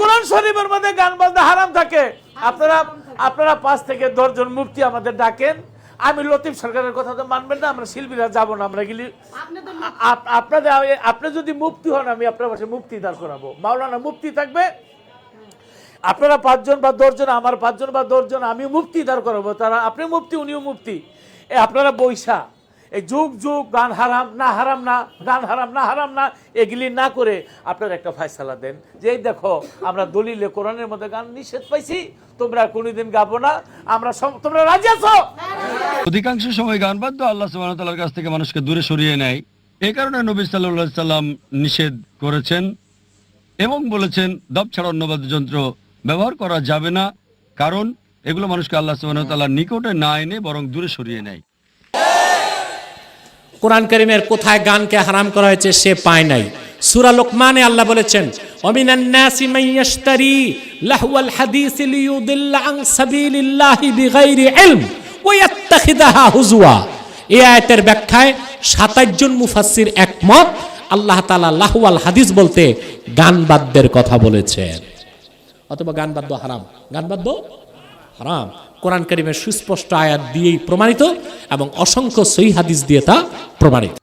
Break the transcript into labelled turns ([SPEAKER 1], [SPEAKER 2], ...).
[SPEAKER 1] কোরআন শরীফের মধ্যে গান বাজনা হারাম থাকে। আপনারা আপনারা পাঁচ থেকে দশজন মুফতি আমাদের ডাকেন। আমি লতিফ সরকারের কথা তো মানবেন না আমরা শিল্পীরা যাব না আমরা গেলি আপনাদের আপনি যদি মুক্তি হন আমি আপনার পাশে মুক্তি দাঁড় করাবো। মাওলানা মুক্তি থাকবে। আপনারা পাঁচজন বা দশজন আমার পাঁচজন বা দশজন আমি মুক্তি দাঁড় করাবো। তারা আপনি মুক্তি উনিও মুক্তি এ আপনারা বৈশা। এই যুগ যুগ, গান হারাম, না হারাম, না, গান হারাম, না হারাম, না, এগুলি না করে আপনারা একটা ফয়সালা দেন। যে এই দেখো, আমরা দলিলে, কোরআনের মধ্যে গান নিষেধ পাইছি, তোমরা কোনোদিন গাবো না, আমরা তোমরা রাজি আছো?
[SPEAKER 2] অধিকাংশ সময় গান বাদ্য আল্লাহ তাআলার কাছ থেকে মানুষকে দূরে সরিয়ে নেয়। এই কারণে নবী আলাইহি সাল্লাম নিষেধ করেছেন এবং বলেছেন দব ছাড়া অন্য বাদ্যযন্ত্র ব্যবহার করা যাবে না, কারণ এগুলো মানুষকে আল্লাহ তাআলার নিকটে না এনে বরং দূরে সরিয়ে নেয়।
[SPEAKER 3] কোরআন করিমের কোথায় গানকে হারাম করা হয়েছে সে পায় নাই। সূরা লোকমানে আল্লাহ বলেছেন হাদিস হুজুয়া আয়াতের ব্যাখ্যায় 27 জন একমত, আল্লাহ তাআলা লাহওয়াল হাদিস বলতে গান বাদ্যের কথা বলেছেন। অথবা গান বাদ্য হারাম। গান বাদ্য হারাম। কোরআন করিমের সুস্পষ্ট আয়াত দিয়েই প্রমাণিত এবং অসংখ্য সই হাদিস দিয়ে তা প্রমাণিত।